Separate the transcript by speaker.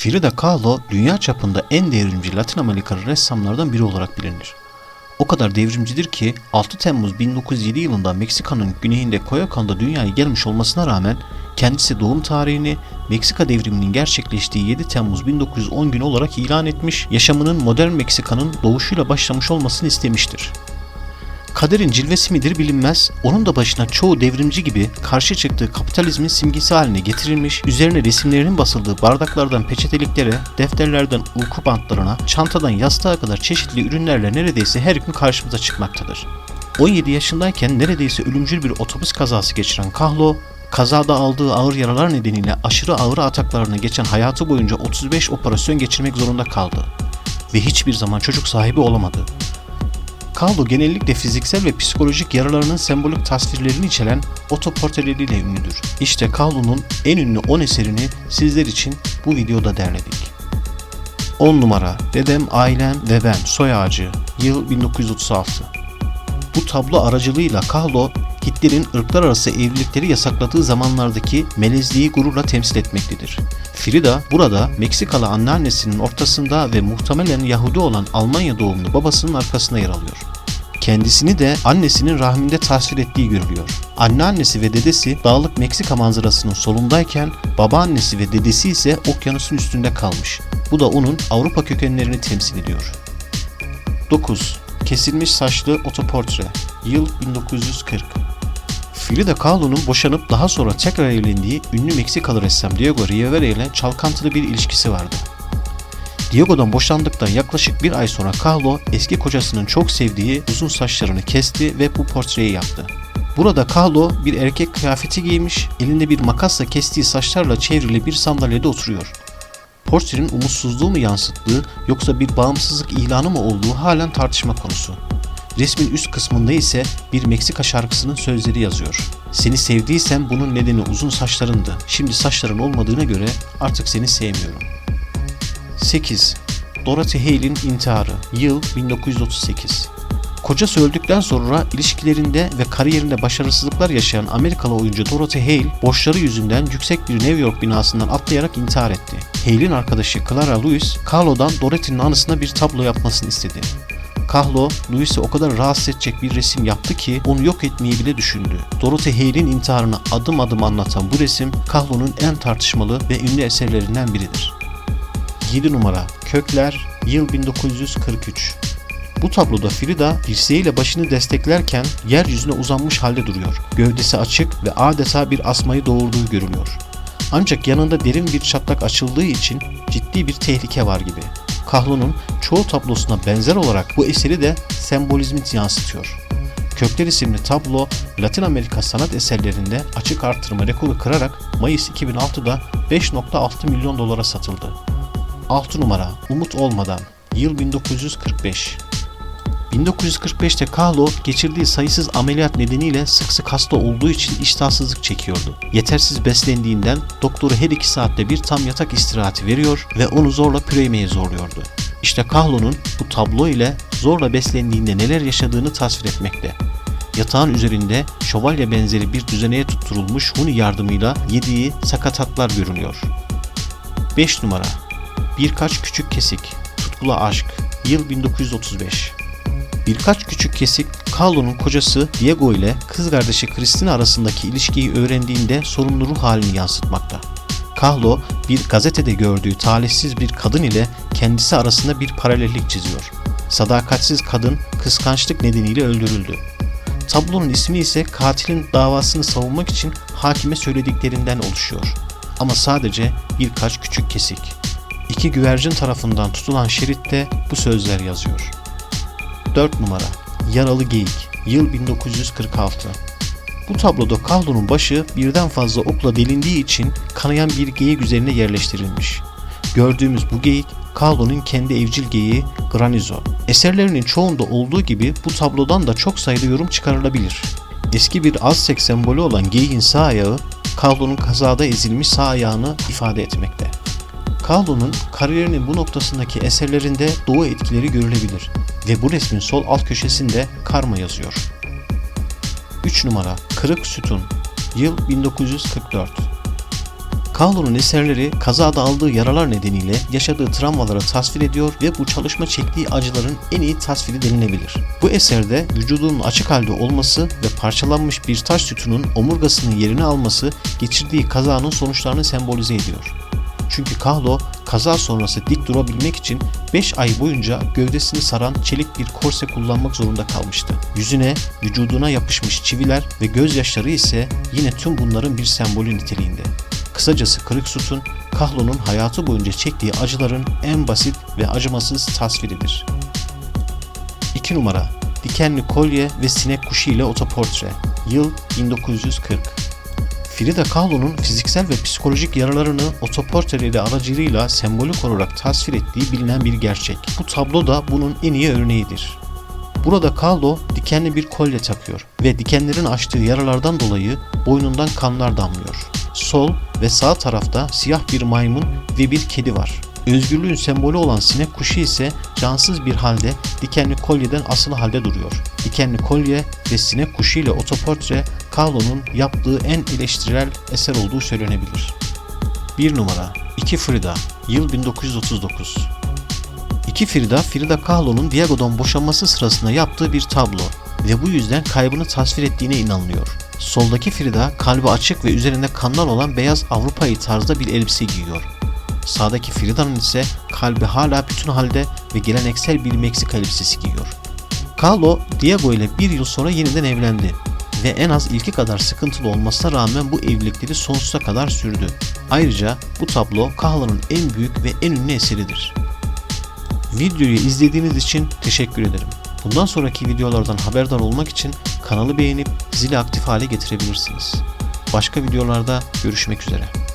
Speaker 1: Frida Kahlo dünya çapında en devrimci Latin Amerikalı ressamlardan biri olarak bilinir. O kadar devrimcidir ki 6 Temmuz 1907 yılında Meksika'nın güneyinde Coyoacan'da dünyaya gelmiş olmasına rağmen kendisi doğum tarihini Meksika devriminin gerçekleştiği 7 Temmuz 1910 günü olarak ilan etmiş, yaşamının modern Meksika'nın doğuşuyla başlamış olmasını istemiştir. Kaderin cilvesi midir bilinmez, onun da başına çoğu devrimci gibi karşı çıktığı kapitalizmin simgesi haline getirilmiş, üzerine resimlerinin basıldığı bardaklardan peçeteliklere, defterlerden uyku bantlarına, çantadan yastığa kadar çeşitli ürünlerle neredeyse her gün karşımıza çıkmaktadır. 17 yaşındayken neredeyse ölümcül bir otobüs kazası geçiren Kahlo, kazada aldığı ağır yaralar nedeniyle aşırı ağır ataklarını geçen hayatı boyunca 35 operasyon geçirmek zorunda kaldı ve hiçbir zaman çocuk sahibi olamadı. Kahlo genellikle fiziksel ve psikolojik yaralarının sembolik tasvirlerini içeren otoportreleriyle ünlüdür. İşte Kahlo'nun en ünlü 10 eserini sizler için bu videoda derledik. 10 numara Dedem, Ailem ve Ben Soy Ağacı Yıl 1936 Bu tablo aracılığıyla Kahlo, Hitler'in ırklar arası evlilikleri yasakladığı zamanlardaki melezliği gururla temsil etmektedir. Frida burada Meksikalı anneannesinin ortasında ve muhtemelen Yahudi olan Almanya doğumlu babasının arkasında yer alıyor. Kendisini de annesinin rahminde tasvir ettiği görülüyor. Anneannesi ve dedesi dağlık Meksika manzarasının solundayken babaannesi ve dedesi ise okyanusun üstünde kalmış. Bu da onun Avrupa kökenlerini temsil ediyor. 9. Kesilmiş saçlı otoportre. Yıl 1940. Frida Kahlo'nun boşanıp daha sonra tekrar evlendiği ünlü Meksikalı ressam Diego Rivera ile çalkantılı bir ilişkisi vardı. Diego'dan boşandıktan yaklaşık bir ay sonra Kahlo eski kocasının çok sevdiği uzun saçlarını kesti ve bu portreyi yaptı. Burada Kahlo bir erkek kıyafeti giymiş, elinde bir makasla kestiği saçlarla çevrili bir sandalyede oturuyor. Portrenin umutsuzluğu mu yansıttığı yoksa bir bağımsızlık ilanı mı olduğu halen tartışma konusu. Resmin üst kısmında ise bir Meksika şarkısının sözleri yazıyor. Seni sevdiysem bunun nedeni uzun saçlarındı. Şimdi saçların olmadığına göre artık seni sevmiyorum. 8. Dorothy Hale'in intiharı. Yıl 1938. Kocası öldükten sonra ilişkilerinde ve kariyerinde başarısızlıklar yaşayan Amerikalı oyuncu Dorothy Hale, borçları yüzünden yüksek bir New York binasından atlayarak intihar etti. Hale'in arkadaşı Clara Lewis, Kahlo'dan Dorothy'nin anısına bir tablo yapmasını istedi. Kahlo, Louis'i o kadar rahatsız edecek bir resim yaptı ki onu yok etmeyi bile düşündü. Dorothy Hale'in intiharını adım adım anlatan bu resim, Kahlo'nun en tartışmalı ve ünlü eserlerinden biridir. 7 numara Kökler Yıl 1943 Bu tabloda Frida dirseğiyle başını desteklerken yeryüzüne uzanmış halde duruyor. Gövdesi açık ve adeta bir asmayı doğurduğu görülüyor. Ancak yanında derin bir çatlak açıldığı için ciddi bir tehlike var gibi. Kahlo'nun çoğu tablosuna benzer olarak bu eseri de sembolizmi yansıtıyor. Kökler isimli tablo Latin Amerika sanat eserlerinde açık artırma rekoru kırarak Mayıs 2006'da 5.6 milyon dolara satıldı. 6 numara Umut Olmadan Yıl 1945 1945'te Kahlo geçirdiği sayısız ameliyat nedeniyle sık sık hasta olduğu için iştahsızlık çekiyordu. Yetersiz beslendiğinden doktoru her iki saatte bir tam yatak istirahati veriyor ve onu zorla püremeye zorluyordu. İşte Kahlo'nun bu tablo ile zorla beslendiğinde neler yaşadığını tasvir etmekte. Yatağın üzerinde şövalye benzeri bir düzeneye tutturulmuş huni yardımıyla yediği sakatatlar görünüyor. 5 numara Birkaç küçük kesik. Tutkulu aşk. Yıl 1935. Birkaç küçük kesik Carlo'nun kocası Diego ile kız kardeşi Christina arasındaki ilişkiyi öğrendiğinde sorunlu ruh halini yansıtmakta. Carlo bir gazetede gördüğü talihsiz bir kadın ile kendisi arasında bir paralellik çiziyor. Sadakatsiz kadın kıskançlık nedeniyle öldürüldü. Tablonun ismi ise katilin davasını savunmak için hakime söylediklerinden oluşuyor. Ama sadece birkaç küçük kesik. İki güvercin tarafından tutulan şeritte bu sözler yazıyor. 4 numara Yaralı Geyik Yıl 1946 Bu tabloda Kahlo'nun başı birden fazla okla delindiği için kanayan bir geyik üzerine yerleştirilmiş. Gördüğümüz bu geyik Kahlo'nun kendi evcil geyiği Granizo. Eserlerinin çoğunda olduğu gibi bu tablodan da çok sayıda yorum çıkarılabilir. Eski bir Aztek sembolü olan geyiğin sağ ayağı Kahlo'nun kazada ezilmiş sağ ayağını ifade etmekte. Kahlo'nun kariyerinin bu noktasındaki eserlerinde doğu etkileri görülebilir ve bu resmin sol alt köşesinde karma yazıyor. 3 numara Kırık Sütun Yıl 1944 Kahlo'nun eserleri kazada aldığı yaralar nedeniyle yaşadığı travmaları tasvir ediyor ve bu çalışma çektiği acıların en iyi tasviri denilebilir. Bu eserde vücudunun açık halde olması ve parçalanmış bir taş sütunun omurgasının yerini alması geçirdiği kazanın sonuçlarını sembolize ediyor. Çünkü Kahlo kaza sonrası dik durabilmek için 5 ay boyunca gövdesini saran çelik bir korse kullanmak zorunda kalmıştı. Yüzüne, vücuduna yapışmış çiviler ve gözyaşları ise yine tüm bunların bir sembolü niteliğinde. Kısacası kırık sütun, Kahlo'nun hayatı boyunca çektiği acıların en basit ve acımasız tasviridir. 2 numara Dikenli kolye ve sinek kuşu ile otoportre. Yıl 1940. Frida Kahlo'nun fiziksel ve psikolojik yaralarını otoportreleri aracılığıyla sembolik olarak tasvir ettiği bilinen bir gerçek. Bu tablo da bunun en iyi örneğidir. Burada Kahlo dikenli bir kolye takıyor ve dikenlerin açtığı yaralardan dolayı boynundan kanlar damlıyor. Sol ve sağ tarafta siyah bir maymun ve bir kedi var. Özgürlüğün sembolü olan sinek kuşu ise cansız bir halde dikenli kolyeden asılı halde duruyor. Dikenli kolye ve sinek kuşu ile otoportre Kahlo'nun yaptığı en eleştirel eser olduğu söylenebilir. 1 numara 2 Frida Yıl 1939 İki Frida, Frida Kahlo'nun Diego'dan boşanması sırasında yaptığı bir tablo ve bu yüzden kaybını tasvir ettiğine inanılıyor. Soldaki Frida kalbi açık ve üzerinde kanlar olan beyaz Avrupa'yı tarzda bir elbise giyiyor. Sağdaki Frida'nın ise kalbi hala bütün halde ve geleneksel bir Meksika elbisesi giyiyor. Kahlo, Diego ile bir yıl sonra yeniden evlendi ve en az ilki kadar sıkıntılı olmasına rağmen bu evlilikleri sonsuza kadar sürdü. Ayrıca bu tablo Kahlo'nun en büyük ve en ünlü eseridir. Videoyu izlediğiniz için teşekkür ederim. Bundan sonraki videolardan haberdar olmak için kanalı beğenip zili aktif hale getirebilirsiniz. Başka videolarda görüşmek üzere.